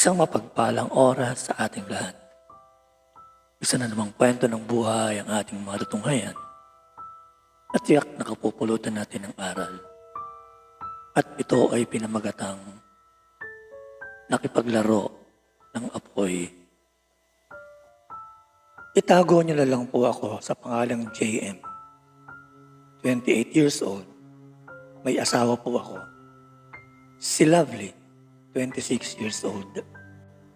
Isang mapagpalang oras sa ating lahat. Isa na namang kwento ng buhay ang ating matutunghayan at tiyak nakapupulutan natin ng aral. At ito ay pinamagatang nakipaglaro ng apoy. Itago niyo na lang po ako sa pangalang JM. 28 years old. May asawa po ako. Si Lovely, 26 years old.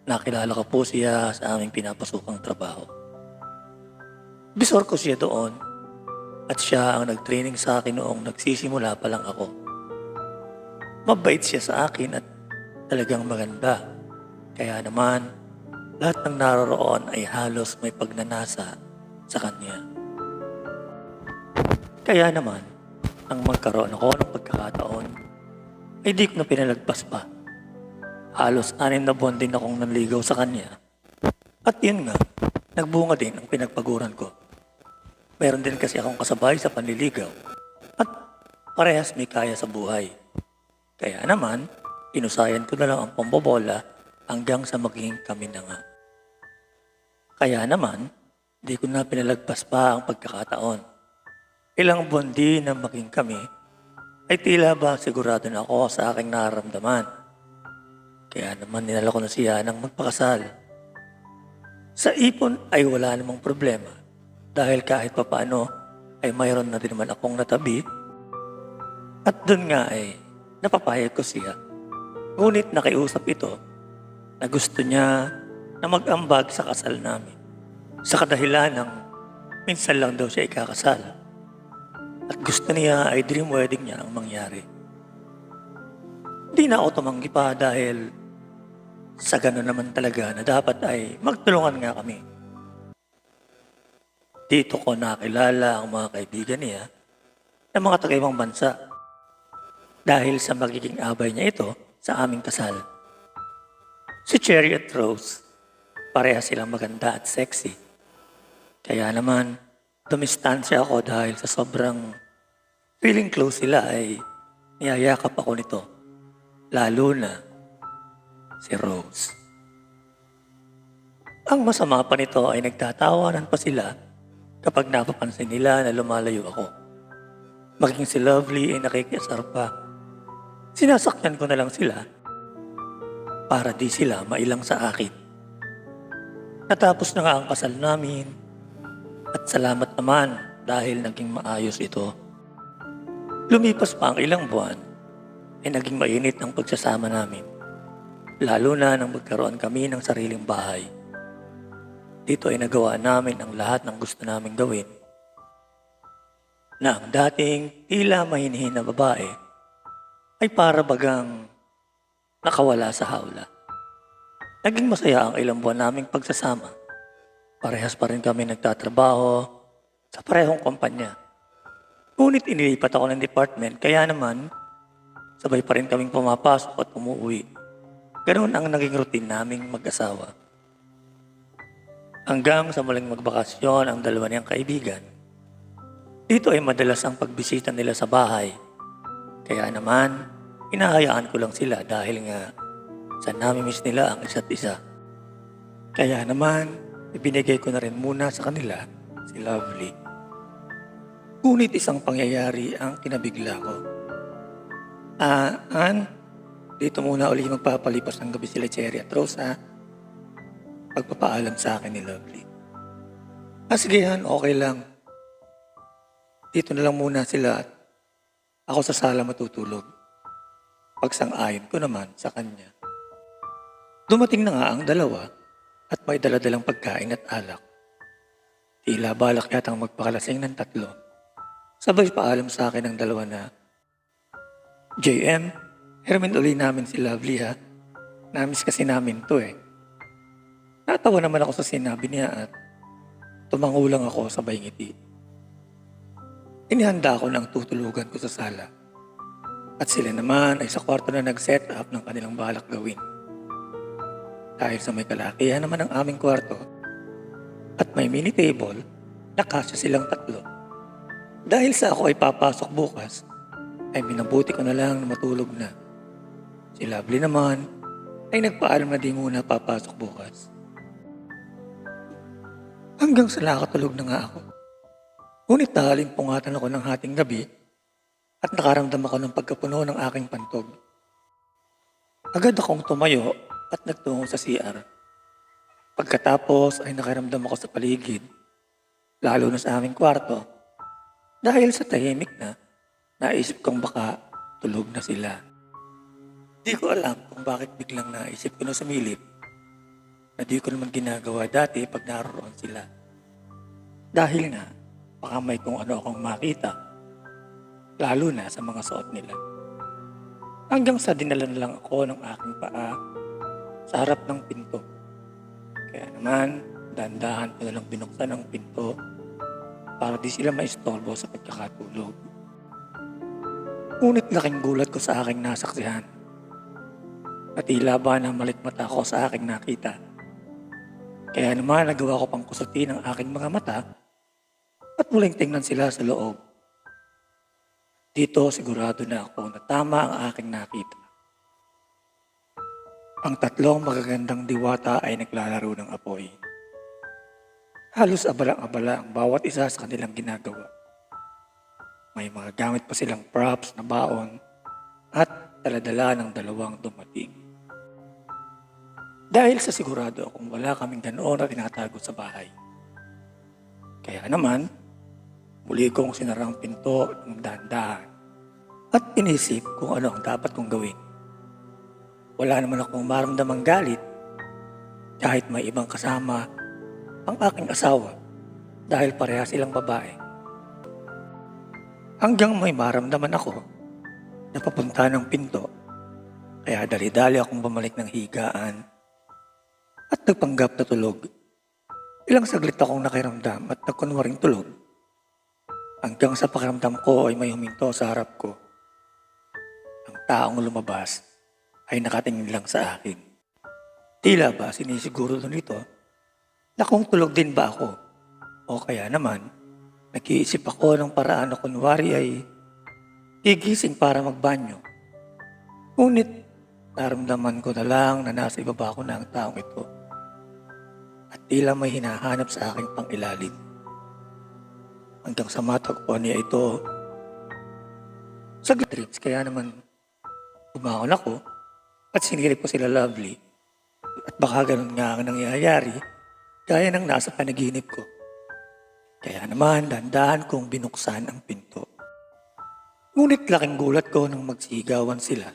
Nakilala ko po siya sa aming pinapasukang trabaho. Bisor ko siya doon at siya ang nag-training sa akin noong nagsisimula pa lang ako. Mabait siya sa akin at talagang maganda. Kaya naman, lahat ng naroroon ay halos may pagnanasa sa kanya. Kaya naman, ang magkaroon ako ng pagkakataon, ay di ko na pinalagpas pa. Halos anim na buwan din akong nanligaw sa kanya. At yun nga, nagbunga din ang pinagpaguran ko. Meron din kasi akong kasabay sa panliligaw. At parehas may kaya sa buhay. Kaya naman, inusayan ko na lang ang pambobola hanggang sa maging kami na nga. Kaya naman, di ko na pinalagpas pa ang pagkakataon. Ilang buwan din na maging kami, ay tila ba sigurado na ako sa aking nararamdaman. Kaya naman ninala ko na siya ng magpakasal. Sa ipon ay wala namang problema dahil kahit papaano ay mayroon na din naman akong natabi. At doon nga ay napapayag ko siya. Ngunit nakiusap ito na gusto niya na mag-ambag sa kasal namin. Sa kadahilan ng minsan lang daw siya ikakasal. At gusto niya ay dream wedding niya ang mangyari. Hindi na ako tumanggi pa dahil sa gano'n naman talaga na dapat ay magtulungan nga kami. Dito ko nakilala ang mga kaibigan niya ng mga taga-ibang bansa dahil sa magiging abay niya ito sa aming kasal. Si Cherry at Rose, pareha silang maganda at sexy. Kaya naman, dumistansya ako dahil sa sobrang feeling close sila ay niyayakap ako nito. Lalo na si Rose. Ang masama pa nito ay nagtatawanan pa sila kapag napapansin nila na lumalayo ako. Maging si Lovely ay nakikisar pa. Sinasakyan ko na lang sila para di sila mailang sa akin. Natapos na nga ang kasal namin at salamat naman dahil naging maayos ito. Lumipas pa ang ilang buwan ay naging mainit ang pagsasama namin. Lalo na nang magkaroon kami ng sariling bahay. Dito ay nagawa namin ang lahat ng gusto namin gawin. Na ang dating tila mahinhin na babae ay para bagang nakawala sa hawla. Naging masaya ang ilang buwan naming pagsasama. Parehas pa rin kami nagtatrabaho sa parehong kumpanya. Ngunit inilipat ako ng department kaya naman sabay pa rin kaming pumapasok at umuwi. Ganoon ang naging routine naming mag-asawa. Hanggang sa muling magbakasyon ang dalawa niyang kaibigan. Dito ay madalas ang pagbisita nila sa bahay. Kaya naman, hinahayaan ko lang sila dahil nga sa namimiss nila ang isa't isa. Kaya naman, ibinigay ko na rin muna sa kanila si Lovely. Ngunit isang pangyayari ang kinabigla ko. Ah, Ann, dito muna uli magpapalipas ng gabi sila Cherry at Rose ha. Pagpapaalam sa akin ni Lovely. Ah, sige Han, okay lang. Dito na lang muna sila at ako sa sala matutulog. Pagsang-ayon ko naman sa kanya. Dumating na nga ang dalawa at may daladalang pagkain at alak. Tila balak yatang magpakalasing ng tatlo. Sabay paalam sa akin ng dalawa na, JM, hermin uli namin si Lovely ha. Namiss kasi namin to eh. Natawa naman ako sa sinabi niya at tumangulang ako sabay ngiti. Inihanda ako ng tutulugan ko sa sala. At sila naman ay sa kwarto na nag-set up ng kanilang balak gawin. Dahil sa may kalakihan naman ng aming kwarto at may mini table, nakasya silang tatlo. Dahil sa ako ay papasok bukas, ay minabuti ko na lang na matulog na. Si Lovely naman ay nagpaalam na di muna papasok bukas. Hanggang sa nakatulog na nga ako. Ngunit nahalimpungatan ako ng hating gabi at nakaramdam ako ng pagkapuno ng aking pantog. Agad akong tumayo at nagtungo sa CR. Pagkatapos ay nakaramdam ako sa paligid, lalo na sa aming kwarto. Dahil sa tahimik na, naisip kong baka tulog na sila. Di ko alam kung bakit biglang naisip ko na sumilip na di ko naman ginagawa dati pag naroon sila. Dahil nga, baka may kung ano akong makita, lalo na sa mga suot nila. Hanggang sa dinalan lang ako ng aking paa sa harap ng pinto. Kaya naman, dandahan ko na lang binuksan ang pinto para di sila maistorbo sa pagkakatulog. Ngunit laking gulat ko sa aking nasaksihan. At tila ba na malikmata ako sa aking nakita. Kaya naman nagawa ko pang kusutin ang aking mga mata at muling tingnan sila sa loob. Dito sigurado na ako na tama ang aking nakita. Ang tatlong magagandang diwata ay naglalaro ng apoy. Halos abalang-abala ang bawat isa sa kanilang ginagawa. May mga gamit pa silang props na baon at taladala ng dalawang dumating. Dahil sa sigurado akong wala kaming ganoon na tinatago sa bahay. Kaya naman, muli kong sinarang pinto ng dahan-dahan at inisip kung ano ang dapat kong gawin. Wala naman akong maramdamang galit kahit may ibang kasama ang aking asawa dahil pareha silang babae. Hanggang may maramdaman ako na papunta ng pinto kaya dali-dali akong bumalik ng higaan at nagpanggap na tulog. Ilang saglit akong nakiramdam at nagkunwaring tulog. Hanggang sa pakiramdam ko ay may huminto sa harap ko. Ang taong lumabas ay nakatingin lang sa akin. Tila ba sinisiguro doon ito na kung tulog din ba ako o kaya naman nag-iisip ako ng paraan na kunwari ay gigising para magbanyo. Ngunit naramdaman ko na lang na nasa ibaba ko na taong ito at tila may hinahanap sa aking pangilalim. Hanggang sa matagpuan niya ito sa dreams kaya naman bumangon ako at sinilip ko sila lovely at baka ganun nga ang nangyayari gaya ng nasa panaginip ko. Kaya naman dandahan kong binuksan ang pinto. Ngunit laking gulat ko nang magsigawan sila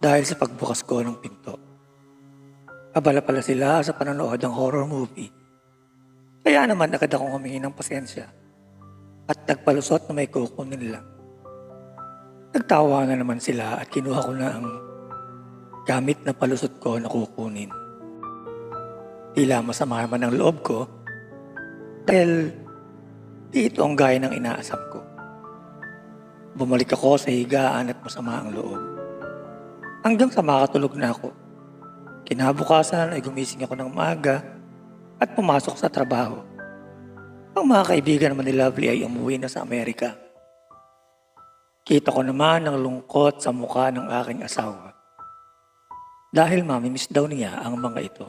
dahil sa pagbukas ko ng pinto. Abala pala sila sa panonood ng horror movie. Kaya naman agad akong humingi ng pasensya at nagpalusot na may kukunin lang. Nagtawa na naman sila at kinuha ko na ang gamit na palusot ko na kukunin. Tila masama man ang loob ko dahil di ito ang gaya ng inaasam ko. Bumalik ako sa higaan at masama ang loob. Hanggang sa makatulog na ako. Kinabukasan ay gumising ako ng maaga at pumasok sa trabaho. Ang mga kaibigan naman ni Lovely ay umuwi na sa Amerika. Kita ko naman ang lungkot sa mukha ng aking asawa. Dahil mamimiss daw niya ang mga ito.